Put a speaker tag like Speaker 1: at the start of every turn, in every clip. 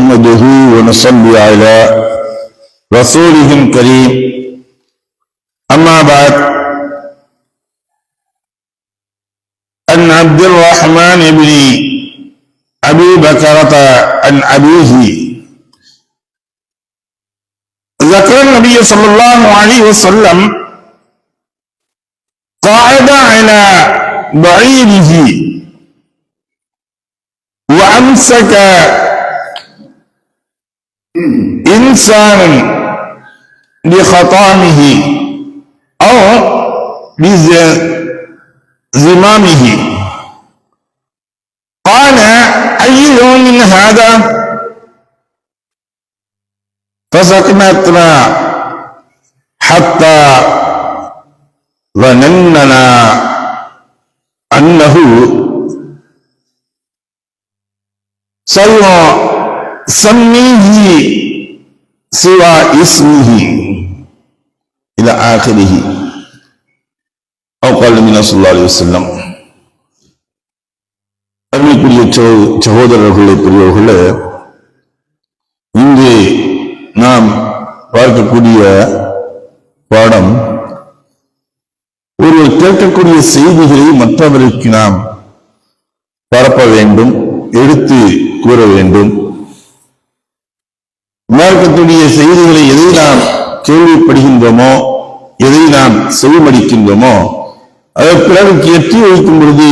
Speaker 1: نحمده ونصلي على رسوله الكريم. أما بعد عن عبد الرحمن بن أبي بكرة عن أبيه. ذكر النبي صلى الله عليه وسلم قاعد على بعيره وأمسك إنسان بخطامه أو بزمامه قال أي يوم هذا؟ فسكنتنا حتى ظنننا أنه سيسميه சம்மிஹி சிவா இஸ்மிஹி இல ஆகிரிஹி செல்லம் அருமைக்குரிய சகோதரர்களே பெரியவர்களே இங்கே நாம் பார்க்கக்கூடிய பாடம் ஒருவர் கேட்கக்கூடிய செய்திகளை மற்றவருக்கு நாம் பரப்ப வேண்டும் எடுத்து கூற வேண்டும். மார்க்கத்துடைய செய்திகளை எதை நாம் கேள்விப்படுகின்றோமோ எதை நாம் செவிமடிக்கின்றோமோ அதை பிறருக்கு எட்டி வைக்கும் பொழுது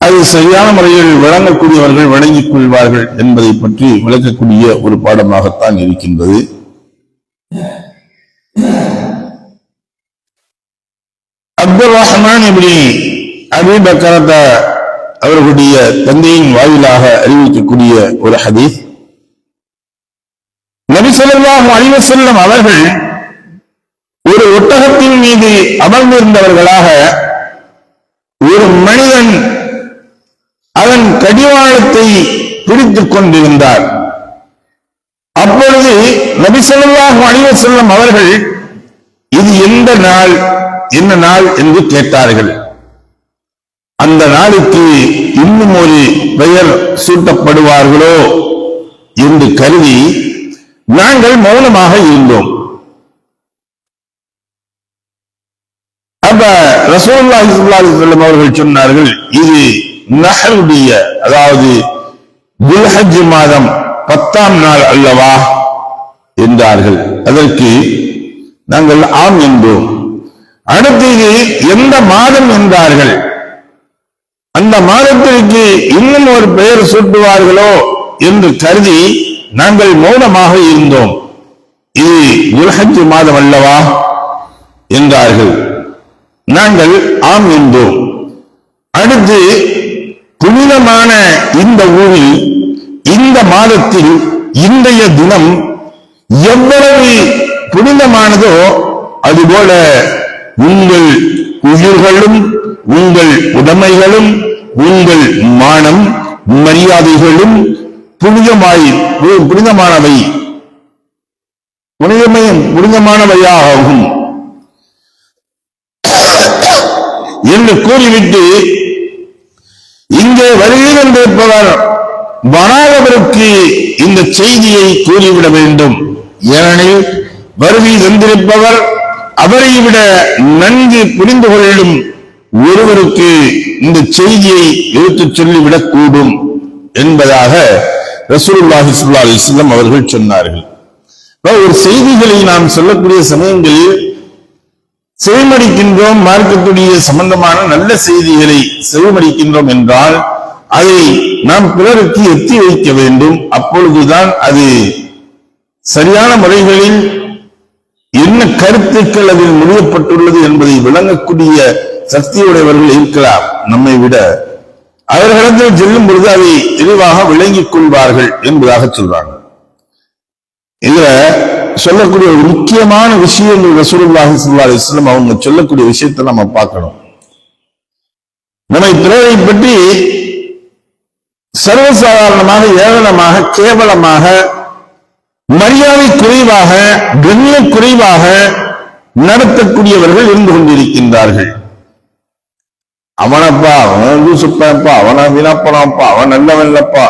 Speaker 1: அது சரியான முறையில் வழங்கக்கூடியவர்கள் வழங்கிக் கொள்வார்கள் என்பதை பற்றி விளக்கக்கூடிய ஒரு பாடமாகத்தான் இருக்கின்றது. அப்துல் ரஹ்மான் இப்படி அபி பக்கரத்தை அவர்களுடைய தந்தையின் வாயிலாக அறிவிக்கக்கூடிய ஒரு ஹதீஸ். நபி ஸல்லல்லாஹு அலைஹி அவர்கள் ஒரு ஒட்டகத்தின் மீது அமர்ந்திருந்தவர்களாக ஒரு மனிதன் அவன் கடிவாளத்தை பிடித்துக் கொண்டிருந்தார். அப்பொழுது நபி ஸல்லல்லாஹு செல்லும் அவர்கள் இது எந்த நாள்? என்ன நாள்? என்று கேட்டார்கள். அந்த நாளுக்கு இன்னும் ஒரு பெயர் சூட்டப்படுவார்களோ என்று கருதி நாங்கள் மௌனமாக இருந்தோம். அப்ப ரசூலுல்லாஹி ஸல்லல்லாஹு அவர்கள் சொன்னார்கள் இது நகருடைய அதாவது துல்ஹஜ் மாதம் பத்தாம் நாள் அல்லவா என்றார்கள். அதற்கு நாங்கள் ஆம் என்றோம். அடுத்தது எந்த மாதம் என்றார்கள்? அந்த மாதத்திற்கு இன்னும் ஒரு பெயர் சூட்டுவார்களோ என்று கருதி நாங்கள் மௌனமாக இருந்தோம். இது உலகத்து மாதம் அல்லவா? என்றார்கள். நாங்கள் ஆம் என்றோம். அடுத்து புனிதமான இந்த ஊரில் இந்த மாதத்தில் இன்றைய தினம் எவ்வளவு புனிதமானதோ அதுபோல உங்கள் உயிர்களும் உங்கள் உடைமைகளும் உங்கள் மானம் மரியாதைகளும் புனிதமாய் புனிதமானவை. புனிதமயம் புனிதமானவையாகும் என்று கூறிவிட்டு இங்கே வருகை வந்திருப்பவர் வராதவருக்கு இந்த செய்தியை கூறிவிட வேண்டும். ஏனெனில் வருகை தந்திருப்பவர் அவரை விட நன்கு புரிந்து கொள்ளும் ஒருவருக்கு இந்த செய்தியை எடுத்துச் சொல்லிவிடக் கூடும் என்பதாக ரசூலுல்லாஹி சுல்லா அலைஹி அவர்கள் சொன்னார்கள். ஒரு செய்திகளை நாம் சொல்லக்கூடிய சமயங்களில் செவிமடிக்கின்றோம் மார்க்கத்துடைய சம்பந்தமான நல்ல செய்திகளை செவிமடிக்கின்றோம் என்றால் அதை நாம் பிறருக்கு எத்தி வைக்க வேண்டும். அப்பொழுதுதான் அது சரியான முறைகளில் என்ன கருத்துக்கள் அதில் முடியப்பட்டுள்ளது என்பதை விளங்கக்கூடிய சக்தியுடையவர்கள் இருக்கலாம். நம்மை விட அவர்களிடத்தில் செல்லும் பொழுது அதை தெளிவாக விளங்கிக் கொள்வார்கள் என்பதாக சொல்றாங்க. இதுல சொல்லக்கூடிய ஒரு முக்கியமான விஷயங்கள் ரசூலுல்லாஹி ஸல்லல்லாஹு இஸ்லாம் அவங்க சொல்லக்கூடிய விஷயத்தை நம்ம பார்க்கணும். நம்மை பிறரை பற்றி சர்வசாதாரணமாக ஏளனமாக கேவலமாக மரியாதை குறைவாக கண்ணிய குறைவாக நடத்தக்கூடியவர்கள் இருந்து கொண்டிருக்கின்றார்கள். அவனப்பா அவன் லூசுப்பாப்பா அவனை வீணாப்பனாப்பா அவன் நல்லவன் இல்லப்பா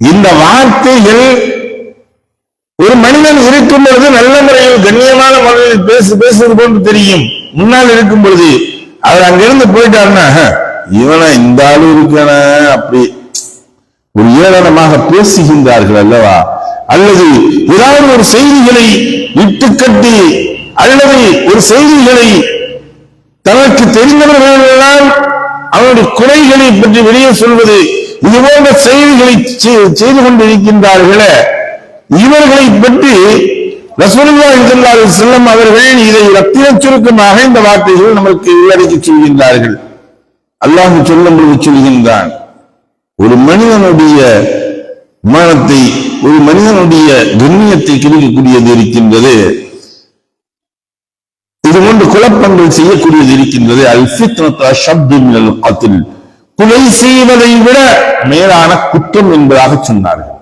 Speaker 1: இந்த வார்த்தைகள் ஒரு மனிதன் இருக்கும் பொழுது நல்ல முறையில் கண்ணியமான முறையில் பேசு பேசுவது போன்று தெரியும். முன்னால் இருக்கும் பொழுது அவர் அங்கிருந்து போயிட்டாருன்னா இவனை இந்த ஆளு இருக்கான அப்படி ஒரு ஏளனமாக பேசுகின்றார்கள் அல்லவா? அல்லது ஏதாவது ஒரு செய்திகளை இட்டுக்கட்டி அல்லது ஒரு செய்திகளை தனக்கு தெரிந்தவர்களெல்லாம் அவனுடைய குறைகளை பற்றி வெளியே சொல்வது இது போன்ற செய்திகளை செய்து கொண்டிருக்கின்றார்களே. இவர்களை பற்றி ரசூலுல்லாஹி ஸல்லல்லாஹு செல்லும் அவர்கள் இதை ரத்தின சுருக்கமாக இந்த வார்த்தைகள் நமக்கு உள்ளடக்கி சொல்கின்றார்கள். அல்லாஹ் சொல்லும் பொழுது சொல்கின்றான் ஒரு மனிதனுடைய விமானத்தை ஒரு மனிதனுடைய கண்ணியத்தை கிடைக்கக்கூடியது இருக்கின்றது. இது குழப்பங்கள் செய்யக்கூடியது இருக்கின்றது. அல் கொலை செய்வதை விட மேலான குற்றம் என்பதாக சொன்னார்கள்.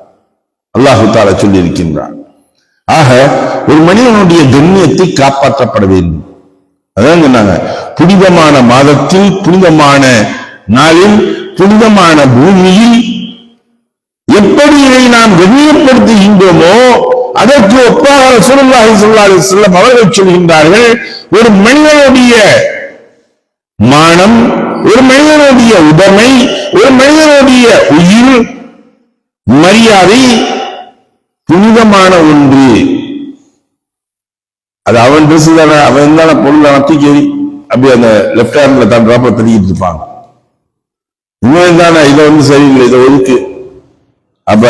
Speaker 1: அல்லாஹு தாலா சொல்லி இருக்கின்றான் ஆக ஒரு மனிதனுடைய கண்ணியத்தை காப்பாற்றப்பட வேண்டும். அதான் சொன்னாங்க. புனிதமான மாதத்தில் புனிதமான நாளில் புனிதமான பூமியில் எப்படி இதை நாம் கண்ணியப்படுத்துகின்றோமோ அதற்கு ஒப்பாக ரசூலுல்லாஹி ஸல்லல்லாஹு அலைஹி வஸல்லம் அவர்கள் சொல்கின்றார்கள் ஒரு மனிதனுடைய மானம் ஒரு மனிதனுடைய உடமை ஒரு மனிதனுடைய உயிர் மரியாதை புனிதமான ஒன்று. அது அவன் ட்ரெஸ் தானே அவன் இருந்தான பொருள் தானே தூக்கி அப்படியே அந்த லெப்ட் ஹேண்ட்ல தான் டிராப்ப தள்ளிக்கிட்டு இருப்பாங்க. இன்னும் தானே இதை வந்து சரியில்லை இதை ஒதுக்கு. அப்ப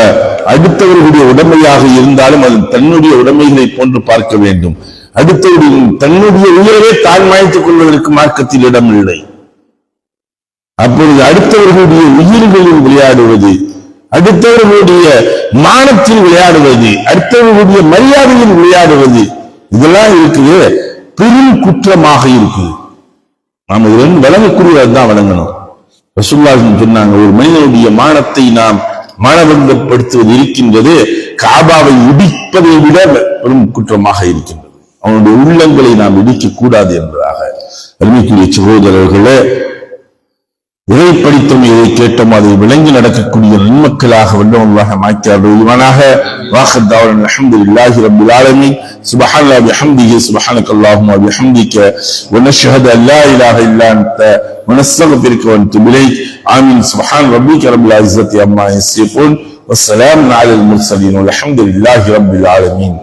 Speaker 1: அடுத்தவர்களுடைய உடைமையாக இருந்தாலும் அது தன்னுடைய உடமைகளை போன்று பார்க்க வேண்டும். அடுத்தவர்கள் தன்னுடைய உயிரவே தான் மாய்த்துக் கொள்வதற்கு மார்க்கத்தில் இடமில்லை. அப்பொழுது அடுத்தவர்களுடைய உயிர்களில் விளையாடுவது அடுத்தவர்களுடைய மானத்தில் விளையாடுவது அடுத்தவர்களுடைய மரியாதையில் விளையாடுவது இதெல்லாம் இருக்குது பெரும் குற்றமாக இருக்குது. நாம் இது ரெண்டு வழங்கணும். ரசூல்லாஹின் சொன்னாங்க ஒரு மனிதனுடைய மானத்தை நாம் மானபங்கப்படுத்துவது இருக்கின்றது. காபாவை இடிப்பதை விட பெரும் குற்றமாக இருக்கின்றது. அவனுடைய உள்ளங்களை நாம் இடிக்க கூடாது என்பதாக அருமைக்குரிய சகோதரர்களே இதை படித்தோம் இதை கேட்டோம் அதை விளங்கி நடக்கக்கூடிய நன்மக்களாக வல்லவர்களாக மாற்றியார்கள் வாஹத்தாவன் அல்ஹம்துலில்லாஹி ரப்பில் ஆலமீன் سبحان الله بحمده سبحانك اللهم وبحمدك ونشهد ان لا اله الا انت ونستغفرك ونتوب اليك امين سبحان ربك رب العزه عما يصفون والسلام على المرسلين والحمد لله رب العالمين